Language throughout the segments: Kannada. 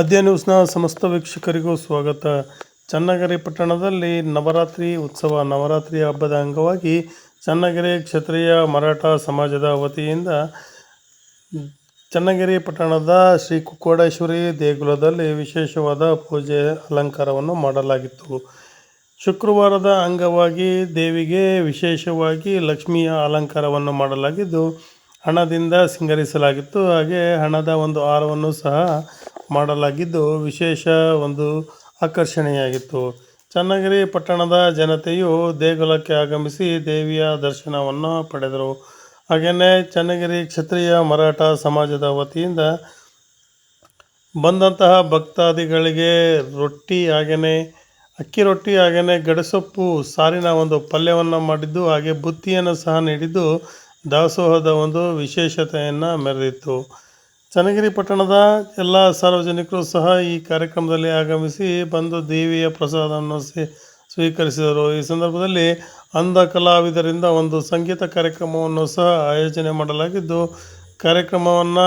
ಆದ್ಯ ನ್ಯೂಸ್ನ ಸಮಸ್ತ ವೀಕ್ಷಕರಿಗೂ ಸ್ವಾಗತ. ಚನ್ನಗಿರಿ ಪಟ್ಟಣದಲ್ಲಿ ನವರಾತ್ರಿ ಉತ್ಸವ ನವರಾತ್ರಿ ಹಬ್ಬದ ಅಂಗವಾಗಿ ಚನ್ನಗಿರಿ ಕ್ಷತ್ರಿಯ ಮರಾಠ ಸಮಾಜದ ವತಿಯಿಂದ ಚನ್ನಗಿರಿ ಪಟ್ಟಣದ ಶ್ರೀ ಕುಕ್ಕೋಡೇಶ್ವರಿ ದೇಗುಲದಲ್ಲಿ ವಿಶೇಷವಾದ ಪೂಜೆ ಅಲಂಕಾರವನ್ನು ಮಾಡಲಾಗಿತ್ತು. ಶುಕ್ರವಾರದ ಅಂಗವಾಗಿ ದೇವಿಗೆ ವಿಶೇಷವಾಗಿ ಲಕ್ಷ್ಮಿಯ ಅಲಂಕಾರವನ್ನು ಮಾಡಲಾಗಿದ್ದು, ಹಣದಿಂದ ಸಿಂಗರಿಸಲಾಗಿತ್ತು. ಹಾಗೆ ಹಣದ ಒಂದು ಹಾರವನ್ನು ಸಹ ಮಾಡಲಾಗಿದ್ದು ವಿಶೇಷ ಒಂದು ಆಕರ್ಷಣೆಯಾಗಿತ್ತು. ಚನ್ನಗಿರಿ ಪಟ್ಟಣದ ಜನತೆಯು ದೇಗುಲಕ್ಕೆ ಆಗಮಿಸಿ ದೇವಿಯ ದರ್ಶನವನ್ನು ಪಡೆದರು. ಹಾಗೆಯೇ ಚನ್ನಗಿರಿ ಕ್ಷತ್ರಿಯ ಮರಾಠ ಸಮಾಜದ ವತಿಯಿಂದ ಬಂದಂತಹ ಭಕ್ತಾದಿಗಳಿಗೆ ರೊಟ್ಟಿ ಹಾಗೆಯೇ, ಅಕ್ಕಿ ರೊಟ್ಟಿ ಹಾಗೆಯೇ ಗಡಸೊಪ್ಪು, ಸಾರಿನ ಒಂದು ಪಲ್ಯವನ್ನು ಮಾಡಿದ್ದು ಹಾಗೆ ಬುತ್ತಿಯನ್ನು ಸಹ ನೀಡಿದ್ದು ದಾಸೋಹದ ಒಂದು ವಿಶೇಷತೆಯನ್ನು ಮೆರೆದಿತ್ತು. ಚನ್ನಗಿರಿ ಪಟ್ಟಣದ ಎಲ್ಲ ಸಾರ್ವಜನಿಕರು ಸಹ ಈ ಕಾರ್ಯಕ್ರಮದಲ್ಲಿ ಆಗಮಿಸಿ ಬಂದು ದೇವಿಯ ಪ್ರಸಾದವನ್ನು ಸ್ವೀ ಸ್ವೀಕರಿಸಿದರು. ಈ ಸಂದರ್ಭದಲ್ಲಿ ಅಂಧ ಕಲಾವಿದರಿಂದ ಒಂದು ಸಂಗೀತ ಕಾರ್ಯಕ್ರಮವನ್ನು ಸಹ ಆಯೋಜನೆ ಮಾಡಲಾಗಿದ್ದು, ಕಾರ್ಯಕ್ರಮವನ್ನು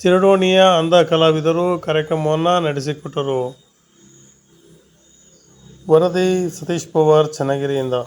ಚಿರಡೋಣಿಯ ಅಂಧ ಕಲಾವಿದರು ಕಾರ್ಯಕ್ರಮವನ್ನು ನಡೆಸಿಕೊಟ್ಟರು. ವರದಿ ಸತೀಶ್ ಪವಾರ್, ಚನ್ನಗಿರಿಯಿಂದ.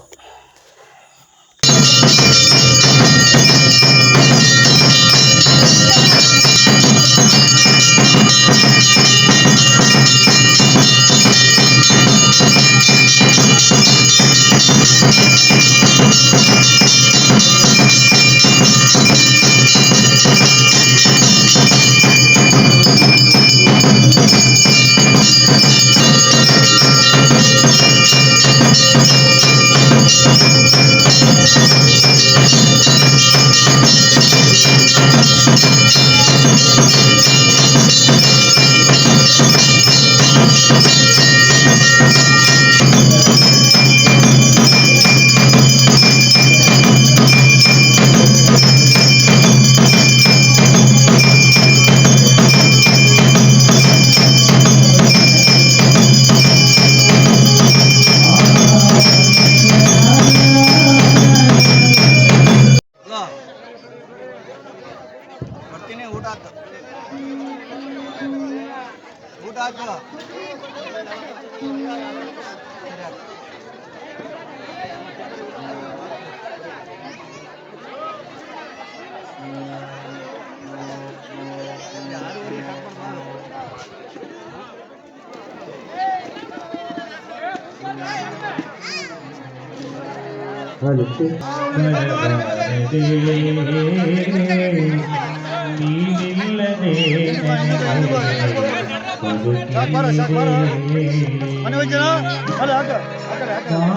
ಮನೆ ಹೋಗ್ತೀರ ಅಲ್ಲ ಹಾಕ ಆ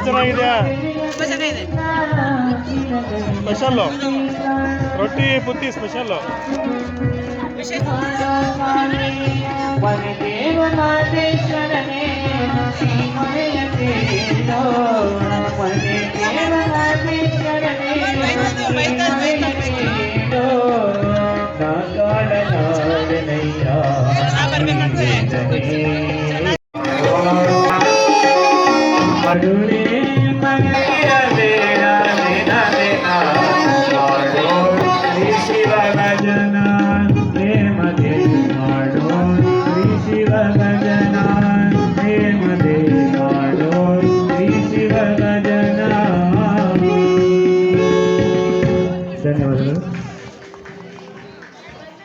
ಚೆನ್ನಾಗಿದೆಯಾ? ಸ್ಪೆಷಲ್ಲು ರೊಟ್ಟಿ ಬುತ್ತಿ ಸ್ಪೆಷಲ್ಲು ವನದೇವನಾಥೇಶ್ವರನೇ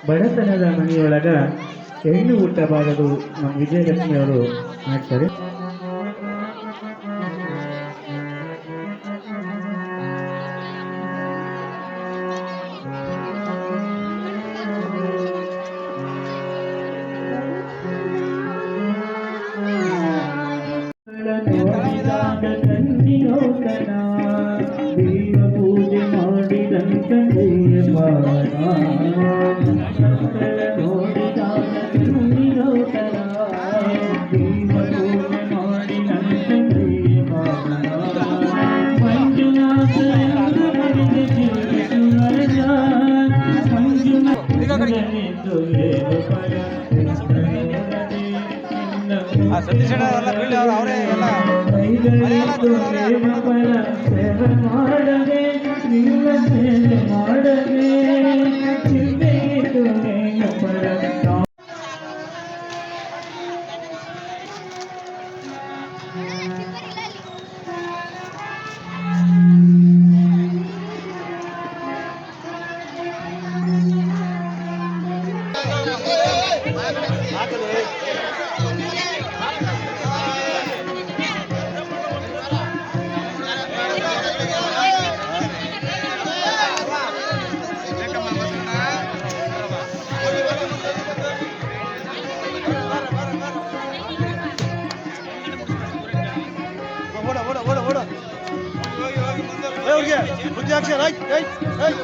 ಬಡತನದ ಮನೆಯೊಳಗ ಹೆಣ್ಣು ಹುಟ್ಟಬಾರದು ನಮ್ಮ ವಿಜಯಲಕ್ಷ್ಮಿ ಅವರು ಮಾಡ್ತಾರೆ ದೇವ ಪೂಜೆ ಸತೀಶ್ ಎಲ್ಲ ಬೀಳ್ಳಿ ಅವ್ರು ಅವರೇ ಎಲ್ಲ நீலமே நாடகே ಅವ್ರಿಗೆ ಬುದ್ಧಿ ಹಾಕ್ಸ್ಯಾರ, ಆಯ್ತ್, ಆಯ್ತ್, ಆಯ್ತ್.